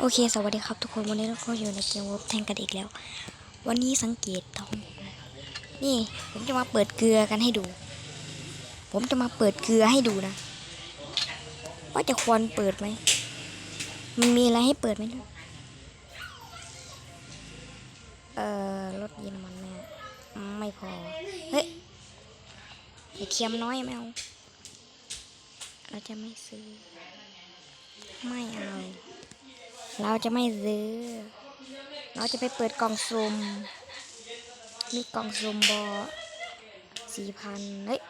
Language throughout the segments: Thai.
โอเค สวัสดีครับทุกคน วันนี้เราก็อยู่ในเกมวอลแทงกันอีกแล้ว วันนี้สังเกตทองนี่ ผมจะมาเปิดเกลือกันให้ดู ผมจะมาเปิดเกลือให้ดูนะ ว่าจะควรเปิดไหม มันมีอะไรให้เปิดไหมนะเอ่อ รถเยอรมันไม่ไม่พอ เฮ้ยไอเทียมน้อยไม่เอา เราจะไม่ซื้อ ไม่เอา เราจะไม่ซื้อ เราจะไปเปิดกล่องซุ่ม มีกล่องซุ่มบอสี่พันเฮ้ย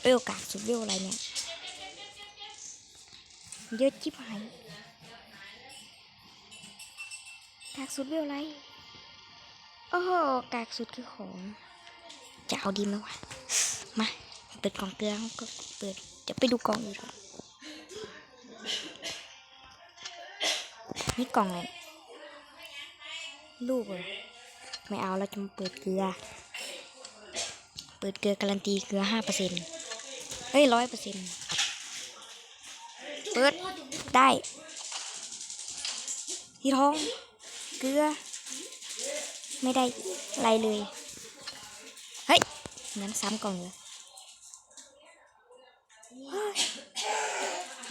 เวกากสุดเวลอะไรเนี่ย เยอะจิบหายกากสุดเวลอะไร โอ้โหกากสุดคือของ จะเอาดีไหมวะ มา ปิดกล่องเกลือก็เปิดจะไปดูกล่องอีกก่อนนี่กล่องอะไรลูกเหรอไม่เอาเราจะมาเปิดเกลือ เปิดเกลือการันตีเกลือห้าเปอร์เซ็นต์เฮ้ยร้อยเปอร์เซ็นต์เปิดได้ที่ท้องเกลือ ไม่ได้อะไรเลย เฮ้ยงั้นซ้ำกล่องเลย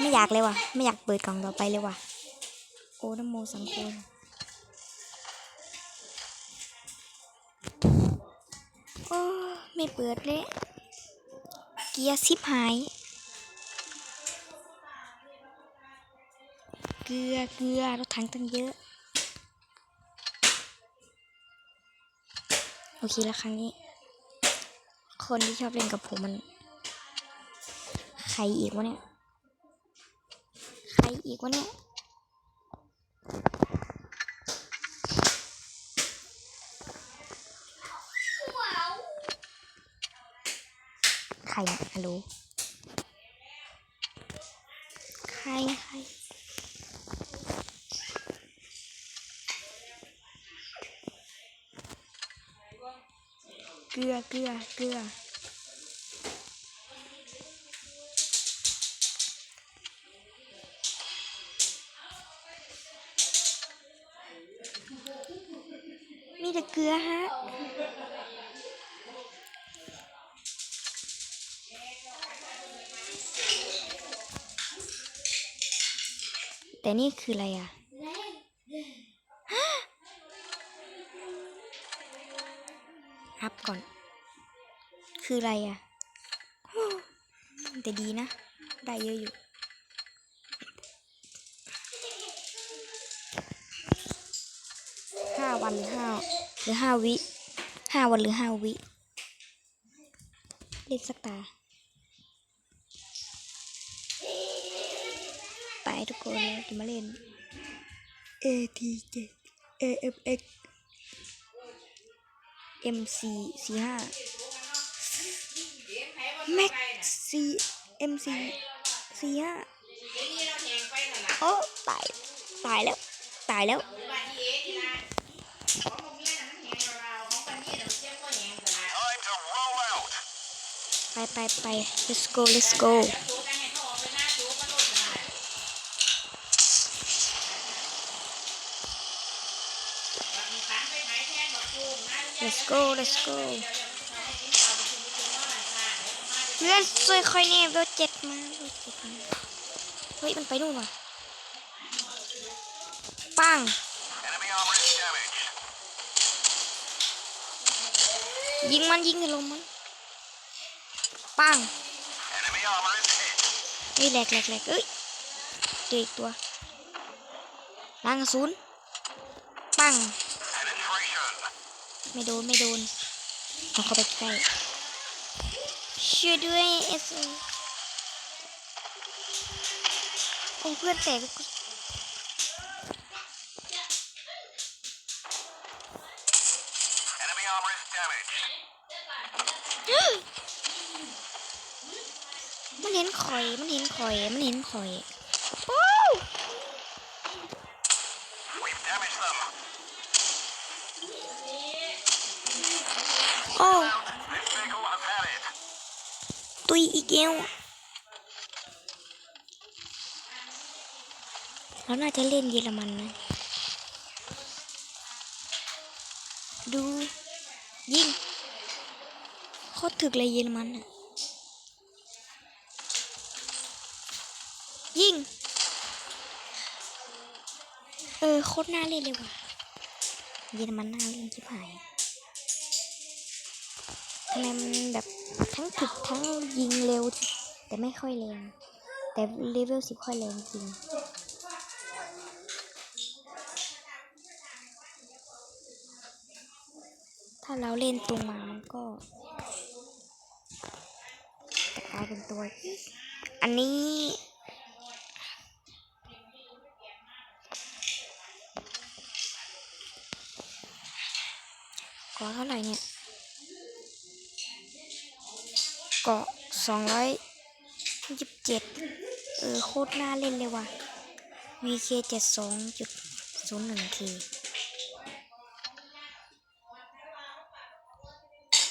ไม่อยากเลยว่ะ ไม่อยากเปิดกล่องต่อไปเลยว่ะ โอ้นโมสังโฆโอ้ไม่เปิดเลยเกียร์ซิปหาย เกลือเกลือรถถังตั้งเยอะ โอเคแล้วครั้งนี้ คนที่ชอบเล่นกับผมมัน ใครอีกวะเนี่ย อีกวะเนี่ยใครฮัลโหลใครใครเกลือเกลือเกลือ เกลือฮะแต่นี่คืออะไรอะ อัพก่อน คืออะไรอะ แต่ดีนะ ได้เยอะอยู่ห้าวันห้า หรือห้าวิห้าวันหรือห้าวิ เล่นสักตา ไปทุกคนจะมาเล่น ATJ AFX MC สี่ห้า Max C MC สี่ห้าโอ้ตาย ตายแล้ว ตายแล้ว ไปไปไป let's go let's go let's go let's go เพื่อนช่วยคอยแน่เบลเจ็ดมาเบลเจ็ดมาเฮ้ย มันไปนู่นว่ะปัง Enemy armor is damaged. ยิงมันยิงในลมมัน ปัง Enemy armor is hit. เฮ้ยแหลกแหลกแหลกเอ้ยเจออีกตัวล้างกระสุนปัง Penetration. ไม่โดน ไม่โดนเอาเข้าไปใกล้ช่วยด้วยเอสโอ้เพื่อนแตก คอย มันเห็นคอย มันเห็นคอยปูโอ้ตุยอีกแล้วเราน่าจะเล่นเยอรมันนะ ดู ยิงโคตรถึกเลยเยอรมันอะ ออโคตรน่าเล่นเลยว่ะเยอรมันน่าเล่นชิบหายทำไมมันแบบทั้งถึกทั้งยิงเร็ว แต่ไม่ค่อยแรงแต่เลเวลสิบค่อยแรงจริงถ้าเราเล่นตรงมามันก็กลายเป็นตัว อันนี้ เกาะเท่าไหร่เนี่ยเกาะสองร้อยยี่สิบเจ็ดเออ โคตรน่าเล่นเลยว่ะ VK เจ็ดสองจุดศูนย์หนึ่งที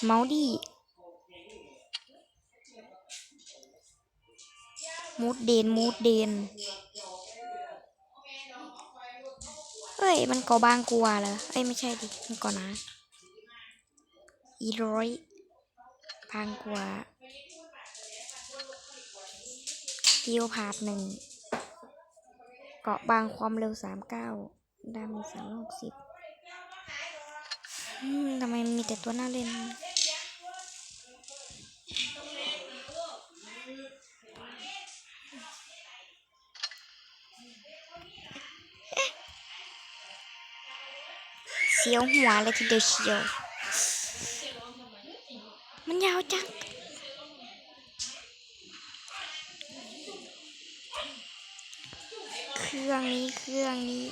เมาดีมูดเดนมูดเดนเอ้ย มันก่อบางกว่าเหรอเอ้ย ไม่ใช่ดิ มันก่อนะ อีร้อยบางกว่าเดียวพาดหนึ่งเกาะบางความเร็วสามเก้าดามีสามหกสิบทำไมมีแต่ตัวน่าเล่นเสียวหัวเลยทีเดียวเชียว จัง เครื่องนี้เครื่องนี้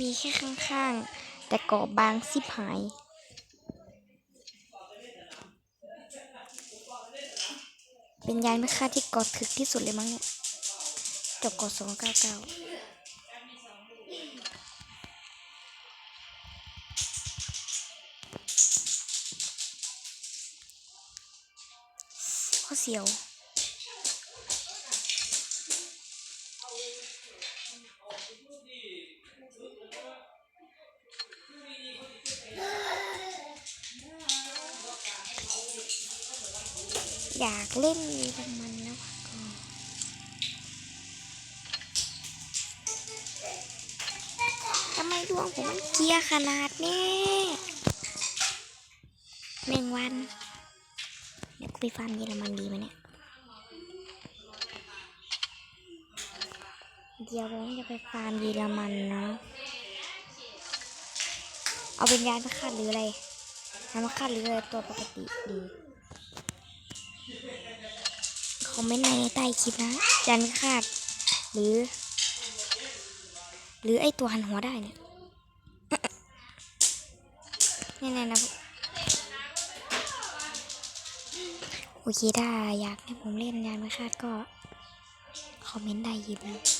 มีแค่ข้างๆ แต่กาะบางสิบหายเป็นยานไม่ค่าที่กาะถึกที่สุดเลยมั้งเนี่ย จบกาะสองเก้าเก้า สียว อยากเล่นเยอรมันนะทำไมดวงผมมันเกียร์ขนาดนี้แมงวัน กูไปฟาร์มเยอรมันดีไหมเนี่ย เดี๋ยวผมจะไปฟาร์มเยอรมันนะ เอาเป็นยานพระคาดหรืออะไรยานพระคาดหรืออะไรตัวปกติดีคอมเมนต์ในใต้คลิปนะยานคาด หรือ หรือไอตัวหันหัวได้เนี่ยนี่ๆนะ โอเคถ้าอยากให้ผมเล่นยานมาคาดก็ คอมเมนต์ได้ยินนะ